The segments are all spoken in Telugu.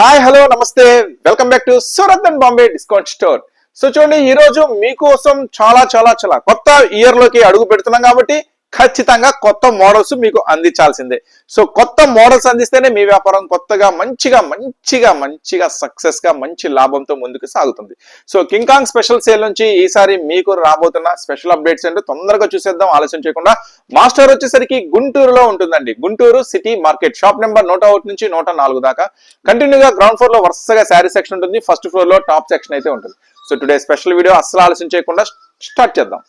హాయ్ హలో నమస్తే. Welcome back to Surat and Bombay discount store so చూడండి ఈ రోజు మీకోసం చాలా చాలా చాలా కొత్త ఇయర్లోకి అడుగు పెడుతున్నాం కాబట్టి ఖచ్చితంగా కొత్త మోడల్స్ మీకు అందించాల్సిందే. సో కొత్త మోడల్స్ అందిస్తేనే మీ వ్యాపారం కొత్తగా మంచిగా మంచిగా మంచిగా సక్సెస్గా మంచి లాభంతో ముందుకు సాగుతుంది. So King Kong special sale నుంచి ఈసారి మీకు రాబోతున్న స్పెషల్ అప్డేట్స్ ఏంటో తొందరగా చూసేద్దాం ఆలస్యం చేయకుండా. మాస్టర్ వచ్చేసరికి గుంటూరులో ఉంటుందండి. Guntur city market. Shop number నూట ఒకటి నుంచి నూట నాలుగు దాకా. కంటిన్యూగా గ్రౌండ్ ఫ్లోర్లో వరుసగా శారీ సెక్షన్ ఉంటుంది. ఫస్ట్ ఫ్లోర్లో టాప్ సెక్షన్ అయితే ఉంటుంది. సో టుడే స్పెషల్ వీడియో అస్సలు ఆలస్యం చేయకుండా స్టార్ట్ చేద్దాం.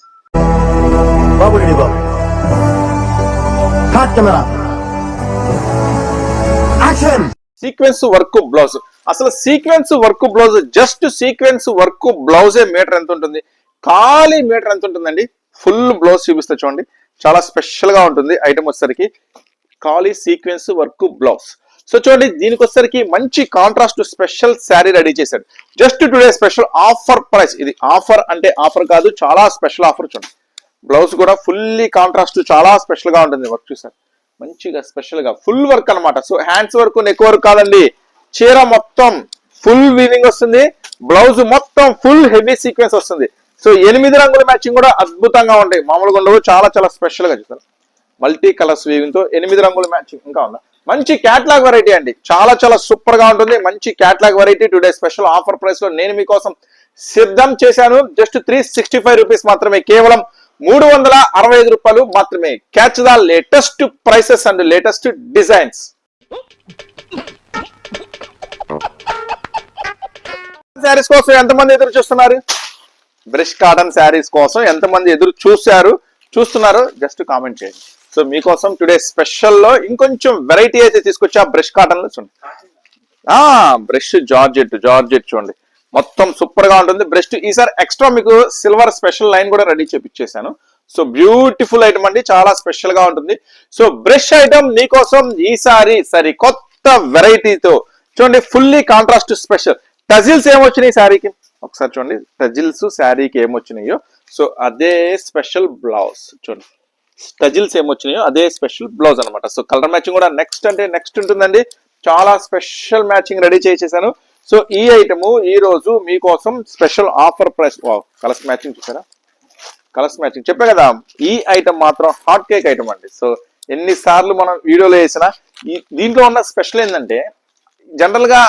బాబు. Ready camera action sequence work blouse అసలు sequence work blouse just sequence work బ్లౌజే metre ఎంత ఉంటుంది? ఖాళీ మీటర్ ఎంత ఉంటుందండి? ఫుల్ బ్లౌజ్ చూపిస్తా చూడండి. చాలా స్పెషల్గా ఉంటుంది ఐటమ్ వచ్చేసరికి. ఖాళీ సీక్వెన్స్ వర్క్ బ్లౌజ్ సో చూడండి దీనికి వచ్చేసరికి మంచి కాంట్రాస్ట్ స్పెషల్ శారీ రెడీ చేశాడు. Just today special offer price ఇది ఆఫర్ అంటే ఆఫర్ కాదు చాలా స్పెషల్ ఆఫర్ చూడండి. బ్లౌజ్ కూడా ఫుల్లీ కాంట్రాస్ట్ చాలా స్పెషల్గా ఉంటుంది వర్క్ చూసారు. మంచిగా స్పెషల్గా ఫుల్ వర్క్ అన్నమాట. So hands work neck work కాదండి. చీర మొత్తం ఫుల్ వీవింగ్ వస్తుంది. బ్లౌజ్ మొత్తం ఫుల్ హెవీ సీక్వెన్స్ వస్తుంది. సో ఎనిమిది రంగుల మ్యాచింగ్ కూడా అద్భుతంగా ఉంటాయి. మామూలుగా ఉండవు చాలా చాలా స్పెషల్గా చూస్తారు మల్టీ కలర్స్ వీవింగ్తో ఎనిమిది రంగుల మ్యాచింగ్ ఇంకా ఉందా? మంచి క్యాట్లాగ్ వెరైటీ అండి. చాలా చాలా సూపర్గా ఉంటుంది. మంచి catalogue variety today special offer ప్రైస్లో నేను మీకోసం సిద్ధం చేశాను. Just three sixty five rupees మాత్రమే కేవలం మూడు వందల అరవై ఐదు రూపాయలు మాత్రమే. Catch the latest prices and latest designs saris కోసం ఎంతమంది ఎదురు చూస్తున్నారు? బ్రష్ కాటన్ శారీస్ కోసం ఎంతమంది ఎదురు చూశారు? చూస్తున్నారు? జస్ట్ కామెంట్ చేయండి. సో మీకోసం టుడే స్పెషల్లో ఇంకొంచెం వెరైటీ అయితే తీసుకొచ్చా బ్రష్ కాటన్లో చూడండి. బ్రష్ జార్జెట్ జార్జెట్ చూడండి. మొత్తం సూపర్గా ఉంటుంది. బ్రష్ ఈసారి ఎక్స్ట్రా మీకు సిల్వర్ స్పెషల్ లైన్ కూడా రెడీ చేపించేశాను సో బ్యూటిఫుల్ ఐటమ్ అండి. చాలా స్పెషల్గా ఉంటుంది. సో బ్రష్ ఐటమ్ నీకోసం ఈసారి సరి కొత్త వెరైటీతో చూడండి ఫుల్లీ కాంట్రాస్ట్ స్పెషల్ టజిల్స్ ఏమొచ్చినాయి శారీకి ఒకసారి చూడండి. టజిల్స్ శారీకి ఏమొచ్చినాయో? సో అదే స్పెషల్ బ్లౌజ్ చూడండి. టజిల్స్ ఏమొచ్చినాయో? అదే స్పెషల్ బ్లౌజ్ అనమాట సో కలర్ మ్యాచింగ్ కూడా నెక్స్ట్ అంటే నెక్స్ట్ ఉంటుందండి. చాలా స్పెషల్ మ్యాచింగ్ రెడీ చేసేసాను. సో ఈ ఐటమ్ ఈ రోజు మీకోసం special offer price. Colours matching చూసారా? Colours matching. చెప్పే కదా ఈ ఐటమ్ మాత్రం హాట్ కేక్ ఐటమ్ అండి. సో ఎన్నిసార్లు మనం వీడియోలో వేసినా ఈ దీంట్లో ఉన్న స్పెషల్ ఏంటంటే జనరల్గా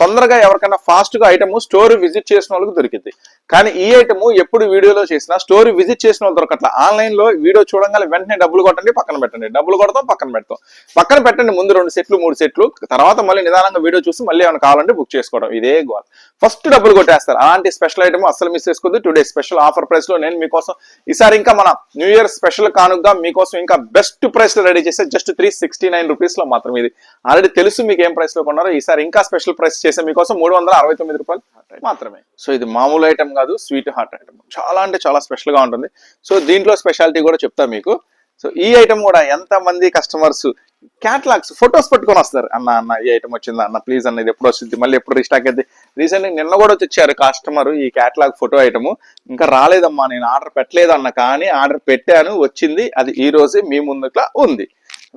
తొందరగా ఎవరికైనా ఫాస్ట్గా ఐటమ్ స్టోర్ విజిట్ చేసిన వాళ్ళకి దొరికింది కానీ ఈ ఐటమ్ ఎప్పుడు వీడియోలో చేసినా స్టోర్ విజిట్ చేసిన వాళ్ళు దొరకట్ల. ఆన్లైన్లో వీడియో చూడగానే వెంటనే డబ్బులు కొట్టండి పక్కన పెట్టండి. డబ్బులు కొడతాం పక్కన పెడతాం. పక్కన పెట్టండి ముందు రెండు సెట్లు మూడు సెట్లు. తర్వాత మళ్ళీ నిదానంగా వీడియో చూసి మళ్ళీ ఏమైనా కావాలంటే బుక్ చేసుకోవడం. ఇదే గోల్ ఫస్ట్ డబ్బులు కొట్టేస్తారు. అలాంటి స్పెషల్ ఐటమ్ అస్సలు మిస్ చేసుకోవద్దు. టుడే స్పెషల్ ఆఫర్ ప్రైస్లో నేను మీకోసం ఈసారి ఇంకా మన న్యూ ఇయర్ స్పెషల్ కానుగా మీకోసం ఇంకా బెస్ట్ ప్రైస్లో రెడీ చేస్తే జస్ట్ త్రీ సిక్స్టీ నైన్ రూపీస్లో మాత్రం ఇది. ఆల్రెడీ తెలుసు మీకు ఏం ప్రైస్లో కొన్నారో. ఈసారి ఇంకా స్పెషల్ ప్రైస్ చేసే మీకోసం మూడు వందల అరవై తొమ్మిది రూపాయలు మాత్రమే. సో ఇది మామూలు ఐటమ్ కాదు స్వీట్ హార్ట్ ఐటమ్ చాలా అంటే చాలా స్పెషల్గా ఉంటుంది. సో దీంట్లో స్పెషాలిటీ కూడా చెప్తా మీకు. సో ఈ ఐటమ్ కూడా ఎంత మంది కస్టమర్స్ క్యాట్లాగ్స్ ఫొటోస్ పట్టుకొని వస్తారు. అన్న అన్న ఈ ఐటమ్ వచ్చిందా? అన్న ప్లీజ్ అన్న ఇది ఎప్పుడు వస్తుంది మళ్ళీ ఎప్పుడు రీస్టాక్ అయితే రీసెంట్ నిన్న కూడా ఇచ్చారు కస్టమర్ ఈ క్యాట్లాగ్ ఫోటో ఐటమ్ ఇంకా రాలేదమ్మా నేను ఆర్డర్ పెట్టలేదు అన్న కానీ ఆర్డర్ పెట్టాను వచ్చింది. అది ఈ రోజే మీ ముందుట్లా ఉంది.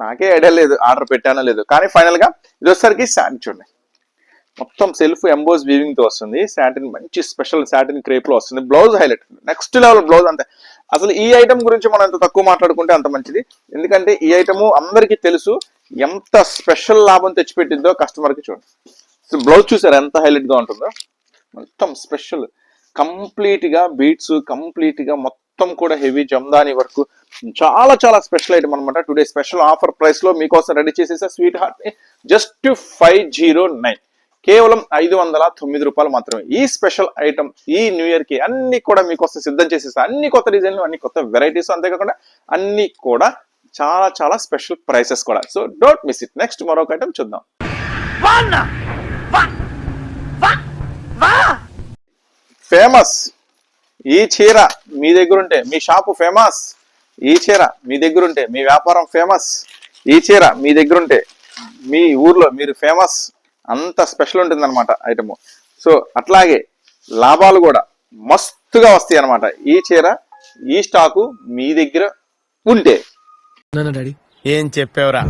నాకే ఐడియా లేదు ఆర్డర్ పెట్టానో లేదు. కానీ ఫైనల్గా ఇది వచ్చేసరికి శారీ చూడండి. మొత్తం సెల్ఫ్ ఎంబోస్ వీవింగ్తో వస్తుంది. శాటిన్ మంచి స్పెషల్ శాటిన్ క్రేప్లో వస్తుంది. Blouse highlight. Next level blouse అంతే. అసలు ఈ ఐటమ్ గురించి మనం ఎంత తక్కువ మాట్లాడుకుంటే అంత మంచిది. ఎందుకంటే ఈ ఐటమ్ అందరికీ తెలుసు ఎంత స్పెషల్ లాభం తెచ్చిపెట్టిందో కస్టమర్కి చూడండి. సో బ్లౌజ్ చూసారు ఎంత హైలైట్గా ఉంటుందో? మొత్తం స్పెషల్. కంప్లీట్గా బీట్స్ కంప్లీట్గా మొత్తం కూడా హెవీ జమ్దాని వరకు. చాలా చాలా స్పెషల్ ఐటమ్ అనమాట టుడే స్పెషల్ ఆఫర్ ప్రైస్లో మీకోసం రెడీ చేసేసా sweet heart. Just five zero nine. కేవలం ఐదు వందల తొమ్మిది రూపాయలు మాత్రమే. ఈ స్పెషల్ ఐటమ్ ఈ న్యూ ఇయర్కి అన్ని కూడా మీకోసం సిద్ధం చేసేసా. అన్ని కొత్త డిజైన్లు అన్ని కొత్త వెరైటీస్ అంతేకాకుండా అన్ని కూడా చాలా చాలా స్పెషల్ ప్రైసెస్ కూడా. So don't miss it. Next మరొక ఐటమ్ చూద్దాం. ఫేమస్! ఈ చీర మీ దగ్గర ఉంటే మీ షాపు ఫేమస్! ఈ చీర మీ దగ్గర ఉంటే మీ వ్యాపారం ఫేమస్! ఈ చీర మీ దగ్గర ఉంటే మీ ఊర్లో మీరు ఫేమస్! అంత స్పెషల్ ఉంటుంది అనమాట ఐటమ్ సో అట్లాగే లాభాలు కూడా మస్తుగా వస్తాయి అనమాట ఈ చీర ఈ స్టాకు మీ దగ్గర ఉంటే. డాడీ. ఏం చెప్పావురా?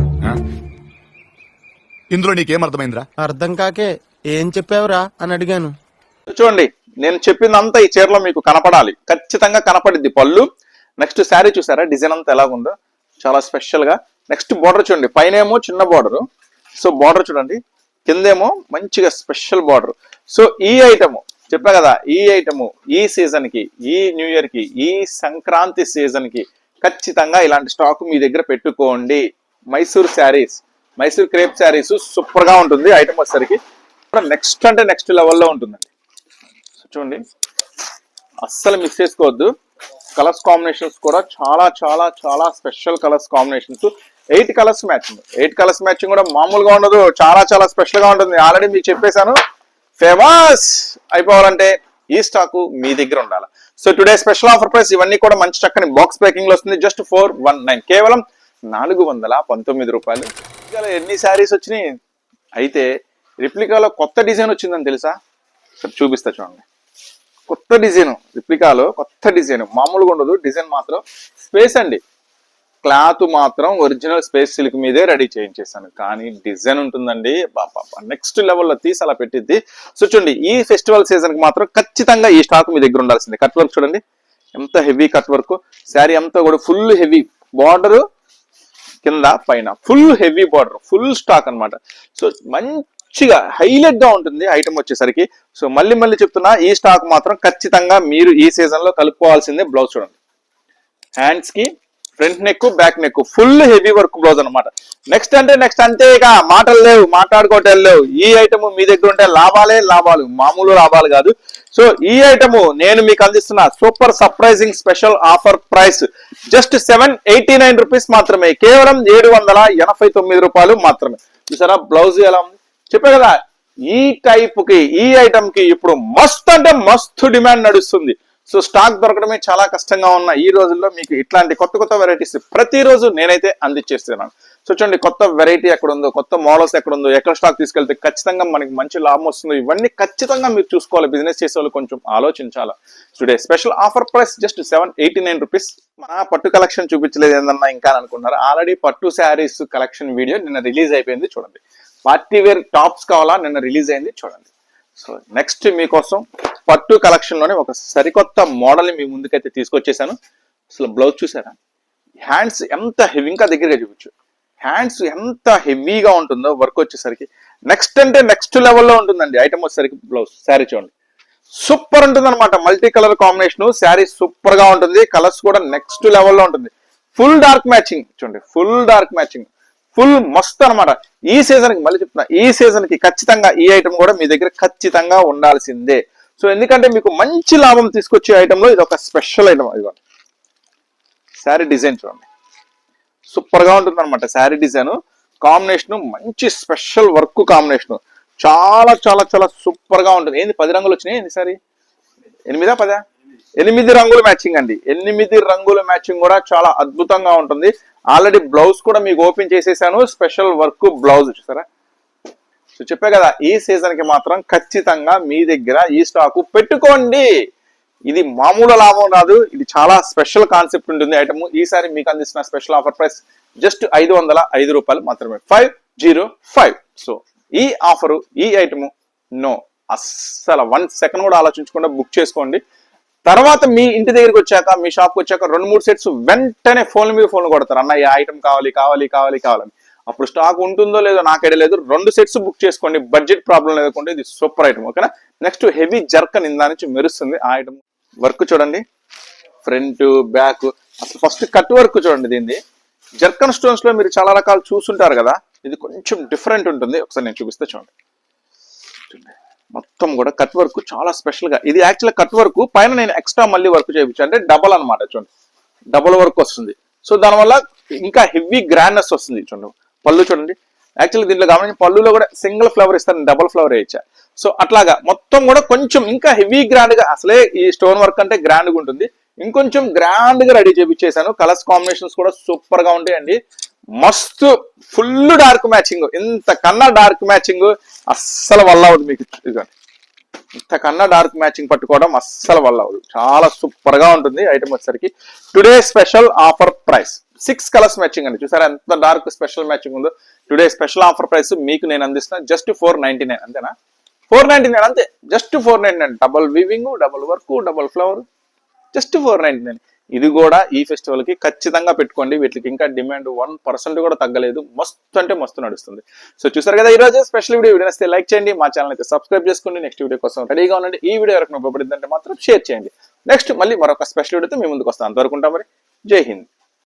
ఇందులో నీకేం అర్థమైందిరా అర్థం కాకే ఏం చెప్పావురా అని అడిగాను. చూడండి నేను చెప్పిందంతా ఈ చీరలో మీకు కనపడాలి. ఖచ్చితంగా కనపడిద్ది పళ్ళు. నెక్స్ట్ శారీ చూసారా? డిజైన్ అంతా ఎలాగుందో. చాలా స్పెషల్గా. నెక్స్ట్ బార్డర్ చూడండి. పైన ఏమో చిన్న బార్డర్ సో బార్డర్ చూడండి. కిందేమో మంచిగా స్పెషల్ బార్డర్. సో ఈ ఐటము చెప్పా కదా ఈ ఐటము ఈ సీజన్కి ఈ న్యూ ఇయర్కి ఈ సంక్రాంతి సీజన్కి ఖచ్చితంగా ఇలాంటి స్టాక్ మీ దగ్గర పెట్టుకోండి. మైసూర్ శారీస్ మైసూర్ క్రేప్ శారీస్ సూపర్గా ఉంటుంది ఐటమ్ వచ్చేసరికి. నెక్స్ట్ అంటే నెక్స్ట్ లెవెల్లో ఉంటుందండి. చూడండి. అస్సలు మిస్ చేసుకోవద్దు. కలర్స్ కాంబినేషన్స్ కూడా చాలా చాలా చాలా special colours combinations. Eight colours matching eight colours matching కూడా మామూలుగా ఉండదు. చాలా చాలా స్పెషల్గా ఉంటుంది. ఆల్రెడీ మీకు చెప్పేశాను. ఫేమస్ అయిపోవాలంటే ఈ స్టాక్ మీ దగ్గర ఉండాలి. So today special offer price ఇవన్నీ కూడా మంచి చక్కని బాక్స్ ప్యాకింగ్లో వస్తుంది. Just four one nine. కేవలం నాలుగు వందల పంతొమ్మిది రూపాయలు. రిప్లికాలో ఎన్ని శారీస్ వచ్చినాయి? అయితే రిప్లికాలో కొత్త డిజైన్ వచ్చిందని తెలుసా? సరే చూపిస్తా చూడండి. కొత్త డిజైన్. రిప్లికాలో కొత్త డిజైన్. మామూలుగా ఉండదు. డిజైన్ మాత్రం స్పేస్ అండి. క్లాత్ మాత్రం ఒరిజినల్ స్పేస్ సిల్క్ మీదే రెడీ చేయించేసాను కానీ డిజైన్ ఉంటుందండి. నెక్స్ట్ లెవెల్లో తీసి అలా పెట్టిద్ది. సో చూడండి ఈ ఫెస్టివల్ సీజన్కి మాత్రం ఖచ్చితంగా ఈ స్టాక్ మీ దగ్గర ఉండాల్సిందే. కట్ వర్క్ చూడండి ఎంత హెవీ కట్ వర్క్. శారీ అంతా కూడా ఫుల్ హెవీ. బార్డర్ కింద పైన full heavy border full stock అన్నమాట. సో మంచిగా హైలైట్గా ఉంటుంది ఐటమ్ వచ్చేసరికి. సో మళ్ళీ మళ్ళీ చెప్తున్నా ఈ స్టాక్ మాత్రం ఖచ్చితంగా మీరు ఈ సీజన్లో కలుపుకోవాల్సిందే బ్లౌజ్ చూడండి. హ్యాండ్స్కి front neck back neck full heavy work blouse అనమాట నెక్స్ట్ అంటే నెక్స్ట్ అంతే ఇక మాటలు లేవు మాట్లాడుకోవటం లేవు. ఈ ఐటమ్ మీ దగ్గర ఉంటే లాభాలే లాభాలు మామూలు లాభాలు కాదు. సో ఈ ఐటమ్ నేను మీకు అందిస్తున్న super surprising special offer price. Just seven eighty nine rupees మాత్రమే కేవలం ఏడు వందల ఎనభై తొమ్మిది రూపాయలు మాత్రమే. చూసారా బ్లౌజ్ ఎలా చెప్పే కదా ఈ టైప్కి ఈ ఐటమ్కి ఇప్పుడు మస్త్ అంటే మస్తు డిమాండ్ నడుస్తుంది. సో స్టాక్ దొరకడమే చాలా కష్టంగా ఉన్న ఈ రోజుల్లో మీకు ఇట్లాంటి కొత్త కొత్త వెరైటీస్ ప్రతిరోజు నేనైతే అందించేస్తున్నాను. సో చూడండి కొత్త వెరైటీ ఎక్కడ ఉందో కొత్త మోడల్స్ ఎక్కడ ఉందో ఎక్కడ స్టాక్ తీసుకెళ్తే ఖచ్చితంగా మనకి మంచి లాభం వస్తుందో ఇవన్నీ ఖచ్చితంగా మీరు చూసుకోవాలి. బిజినెస్ చేసే వాళ్ళు కొంచెం ఆలోచించాలి. Today special offer price just seven eighty nine rupees మన పట్టు కలెక్షన్ చూపించలేదు ఏందన్నా ఇంకా అనుకున్నారు ఆల్రెడీ పట్టు శారీస్ కలెక్షన్ వీడియో నిన్న రిలీజ్ అయిపోయింది చూడండి. పార్టీ వేర్ టాప్స్ కావాలా? నిన్న రిలీజ్ అయింది చూడండి. సో నెక్స్ట్ మీకోసం పట్టు కలెక్షన్లోనే ఒక సరికొత్త మోడల్ మీ ముందుకైతే తీసుకొచ్చేసాను. అసలు బ్లౌజ్ చూసారా? హ్యాండ్స్ ఎంత హెవీ ఇంకా దగ్గరగా చూపించు. హ్యాండ్స్ ఎంత హెవీగా ఉంటుందో వర్క్ వచ్చేసరికి నెక్స్ట్ అంటే నెక్స్ట్ లెవెల్లో ఉంటుందండి ఐటమ్ వచ్చేసరికి బ్లౌజ్ శారీ చూడండి. సూపర్ ఉంటుంది అనమాట మల్టీ కలర్ కాంబినేషన్ శారీ సూపర్గా ఉంటుంది కలర్స్ కూడా నెక్స్ట్ లెవెల్లో ఉంటుంది. ఫుల్ డార్క్ మ్యాచింగ్ చూడండి ఫుల్ డార్క్ మ్యాచింగ్. ఫుల్ మస్త్ అనమాట ఈ సీజన్కి మళ్ళీ చెప్తున్నా ఈ సీజన్కి ఖచ్చితంగా ఈ ఐటమ్ కూడా మీ దగ్గర ఖచ్చితంగా ఉండాల్సిందే. సో ఎందుకంటే మీకు మంచి లాభం తీసుకొచ్చే ఐటమ్లో ఇది ఒక స్పెషల్ ఐటమ్ ఇదిగోండి శారీ డిజైన్ చూడండి. సూపర్గా ఉంటుంది అనమాట శారీ డిజైన్. కాంబినేషన్ మంచి స్పెషల్ వర్క్ కాంబినేషన్. చాలా చాలా చాలా సూపర్గా ఉంటుంది. ఏంది పది రంగులు వచ్చినాయి ఏంది సారీ ఎనిమిదా పదా? ఎనిమిది రంగుల మ్యాచింగ్ అండి. ఎనిమిది రంగుల మ్యాచింగ్ కూడా చాలా అద్భుతంగా ఉంటుంది. ఆల్రెడీ బ్లౌజ్ కూడా మీకు ఓపెన్ చేసేసాను. స్పెషల్ వర్క్ బ్లౌజ్ చూసారా? సో చెప్పే కదా ఈ సీజన్కి మాత్రం ఖచ్చితంగా మీ దగ్గర ఈ స్టాకు పెట్టుకోండి. ఇది మామూలు లాభం రాదు. ఇది చాలా స్పెషల్ కాన్సెప్ట్ ఉంటుంది. ఐటమ్ ఈసారి మీకు అందిస్తున్న స్పెషల్ ఆఫర్ ప్రైస్ జస్ట్ ఐదు వందల ఐదు రూపాయలు మాత్రమే. Five zero five. సో ఈ ఆఫరు ఈ ఐటము నో. అస్సలు వన్ సెకండ్ కూడా ఆలోచించకుండా బుక్ చేసుకోండి. తర్వాత మీ ఇంటి దగ్గరికి వచ్చాక మీ షాప్కి వచ్చాక రెండు మూడు సెట్స్ వెంటనే ఫోన్ మీద ఫోన్ కొడతారు. అన్న ఈ ఐటమ్ కావాలి కావాలి కావాలి కావాలని అప్పుడు స్టాక్ ఉంటుందో లేదో నాకైతే లేదు. రెండు సెట్స్ బుక్ చేసుకోండి. బడ్జెట్ ప్రాబ్లం లేకుండా ఇది సూపర్ ఐటమ్ ఓకేనా నెక్స్ట్ హెవీ జర్కన్ ఇందా నుంచి మెరుస్తుంది ఆ ఐటమ్ వర్క్ చూడండి. ఫ్రంట్ బ్యాక్ అసలు ఫస్ట్ కట్ వర్క్ చూడండి దీన్ని. జర్కన్ స్టోన్స్లో మీరు చాలా రకాలు చూసుంటారు కదా? ఇది కొంచెం డిఫరెంట్ ఉంటుంది. ఒకసారి నేను చూపిస్తే చూడండి. చూడండి. మొత్తం కూడా కట్ వర్క్ చాలా స్పెషల్గా ఇది యాక్చువల్గా కట్ వర్క్ పైన నేను ఎక్స్ట్రా మళ్ళీ వర్క్ చేయించాను. అంటే డబల్ అన్నమాట చూడండి. డబల్ వర్క్ వస్తుంది. సో దానివల్ల ఇంకా హెవీ గ్రాండ్నెస్ వస్తుంది చూడండి. పళ్ళు చూడండి. యాక్చువల్లీ దీంట్లో గమనించి పళ్ళులో కూడా సింగిల్ ఫ్లవర్ ఇస్తాను డబల్ ఫ్లవర్ వేయించా. సో అట్లాగా మొత్తం కూడా కొంచెం ఇంకా హెవీ గ్రాండ్గా అసలే ఈ స్టోన్ వర్క్ అంటే గ్రాండ్గా ఉంటుంది. ఇంకొంచెం గ్రాండ్గా రెడీ చేపించేసాను కలర్స్ కాంబినేషన్స్ కూడా సూపర్గా ఉంటాయండి. మస్తు ఫుల్ డార్క్ మ్యాచింగ్. ఇంతకన్నా డార్క్ మ్యాచింగ్ అస్సలు వల్ల అవ్వదు మీకు. ఇదిగోండి. ఇంతకన్నా డార్క్ మ్యాచింగ్ పట్టుకోవడం అస్సలు వల్ల అవ్వదు చాలా సూపర్గా ఉంటుంది ఐటమ్ వచ్చేసరికి. Today special offer price. Six colours matching అండి. చూసారా ఎంత డార్క్ స్పెషల్ మ్యాచింగ్ ఉందో. టుడే స్పెషల్ ఆఫర్ ప్రైస్ మీకు నేను అందిస్తున్నా జస్ట్ ఫోర్ నైన్టీ నైన్. అంతేనా? ఫోర్ నైన్టీ నైన్ అంతే. Just four ninety nine. Double weaving double work double flower. Just four ninety nine. ఇది కూడా ఈ ఫెస్టివల్కి ఖచ్చితంగా పెట్టుకోండి. వీటికి ఇంకా డిమాండ్ వన్ పర్సెంట్ కూడా తగ్గలేదు. మస్తు అంటే మస్తు నడుస్తుంది. సో చూసారు కదా ఈ రోజు స్పెషల్ వీడియో వీడియో నచ్చితే లైక్ చేయండి. మా ఛానల్ అయితే సబ్స్క్రైబ్ చేసుకోండి. నెక్స్ట్ వీడియో కోసం రెడీగా ఉండండి. ఈ వీడియో వరకు ఉపయోగపడిందంటే మాత్రం షేర్ చేయండి. నెక్స్ట్ మళ్ళీ మరొక స్పెషల్ వీడియోతో మీ ముందుకు వస్తాం. అంతవరకు ఉంటాం మరి. జై హింద్.